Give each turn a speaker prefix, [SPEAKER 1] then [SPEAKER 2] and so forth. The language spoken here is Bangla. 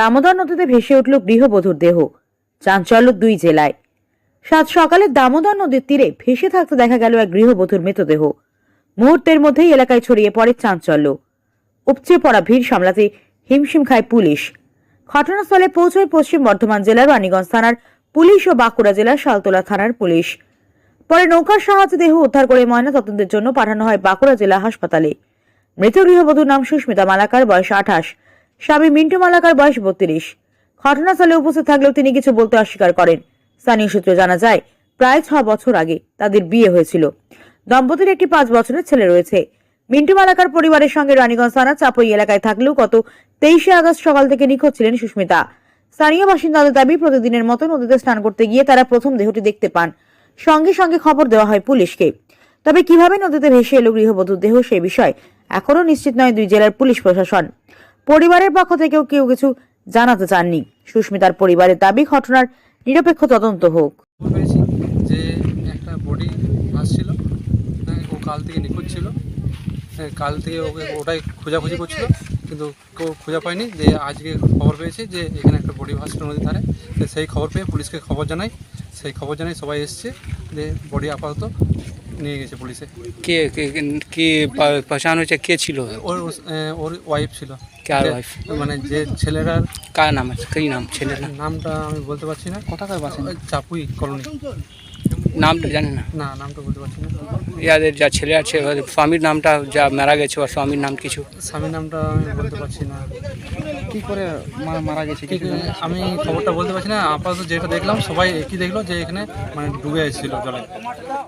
[SPEAKER 1] দামোদর নদীতে ভেসে উঠল গৃহবধূর দেহ। চাঞ্চল্য দুই জেলায়। সাত সকালে দামোদর নদীর তীরে ভেসে থাকতে দেখা গেল এক গৃহবধূর মৃতদেহ। মুহূর্তের মধ্যেই এলাকায় ছড়িয়ে পড়ে চাঞ্চল্য। উপচে পড়া ভিড় সামলাতে হিমশিম খায় পুলিশ। ঘটনাস্থলে পৌঁছয় পশ্চিম বর্ধমান জেলার রানীগঞ্জ থানার পুলিশ ও বাঁকুড়া জেলার শালতোলা থানার পুলিশ। পরে নৌকার সাহায্যে দেহ উদ্ধার করে ময়না তদন্তের জন্য পাঠানো হয় বাঁকুড়া জেলা হাসপাতালে। মৃত গৃহবধূর নাম সুস্মিতা মালাকার, বয়স আঠাশ। স্বামী মিন্টু মালাকার বয়স বত্রিশ। ঘটনাস্থলে উপস্থিত থাকলেও তিনি কিছু বলতে অস্বীকার করেন। স্থানীয় সূত্রে জানা যায়, প্রায় ছ বছর আগে তাদের বিয়ে হয়েছিল। দম্পতির একটি পাঁচ বছরের ছেলে রয়েছে। মিন্টু মালাকার পরিবারের সঙ্গে রানীগঞ্জ থানা চাপই এলাকায় থাকলেও গত তেইশে আগস্ট সকাল থেকে নিখোঁজ ছিলেন সুস্মিতা। স্থানীয় বাসিন্দাদের দাবি, প্রতিদিনের মতো নদীতে স্নান করতে গিয়ে তারা প্রথম দেহটি দেখতে পান। সঙ্গে সঙ্গে খবর দেওয়া হয় পুলিশকে। তবে কীভাবে নদীতে ভেসে এলো গৃহবধূর দেহ সে বিষয় এখনও নিশ্চিত নয় দুই জেলার পুলিশ প্রশাসন। পরিবারের পক্ষ থেকেও কেউ কিছু জানাতে চাননি। সুস্মিতার পরিবারের দাবি ঘটনার নিরপেক্ষ তদন্ত হোক।
[SPEAKER 2] যে একটা বডি আসছিল হ্যাঁ, ও কাল থেকে নিখোঁজ ছিল। হ্যাঁ, কাল থেকে ওকে ওটাই খোঁজাখুঁজি করছিল কিন্তু কেউ খোঁজা পায়নি। যে আজকে খবর পেয়েছে যে এখানে একটা বডি ভাসছিল নদীর ধারে। সেই খবর পেয়ে পুলিশকে খবর জানাই। সেই খবর জানাই সবাই এসছে যে বডি আপাতত নিয়ে গেছে পুলিশে।
[SPEAKER 3] কে কে- কে পা- হয়েছে? কে ছিল?
[SPEAKER 2] ওর ওস- ওর ওয়াইফ ছিল।
[SPEAKER 3] কার ওয়াইফ
[SPEAKER 2] মানে যে ছেলেটার
[SPEAKER 3] কার নাম আছে? কি নাম ছেলের
[SPEAKER 2] নামটা আমি বলতে পারছি না। কোথাকার বাসেন ওই চাপুই কলোনি
[SPEAKER 3] নামটা জানি না?
[SPEAKER 2] না নামটা বলতে পারছি না।
[SPEAKER 3] ইয়াদের যা ছেলে আছে স্বামীর নামটা যা মারা গেছে ওর স্বামীর নাম কিছু?
[SPEAKER 2] স্বামীর নামটা আমি বলতে পারছি না।
[SPEAKER 4] কি করে মারা মারা গেছে
[SPEAKER 2] ঠিক আমি খবরটা বলতে পারছি না। আপাতত যেটা দেখলাম সবাই একই দেখল যে এখানে মানে ডুবে এসেছিল জলে।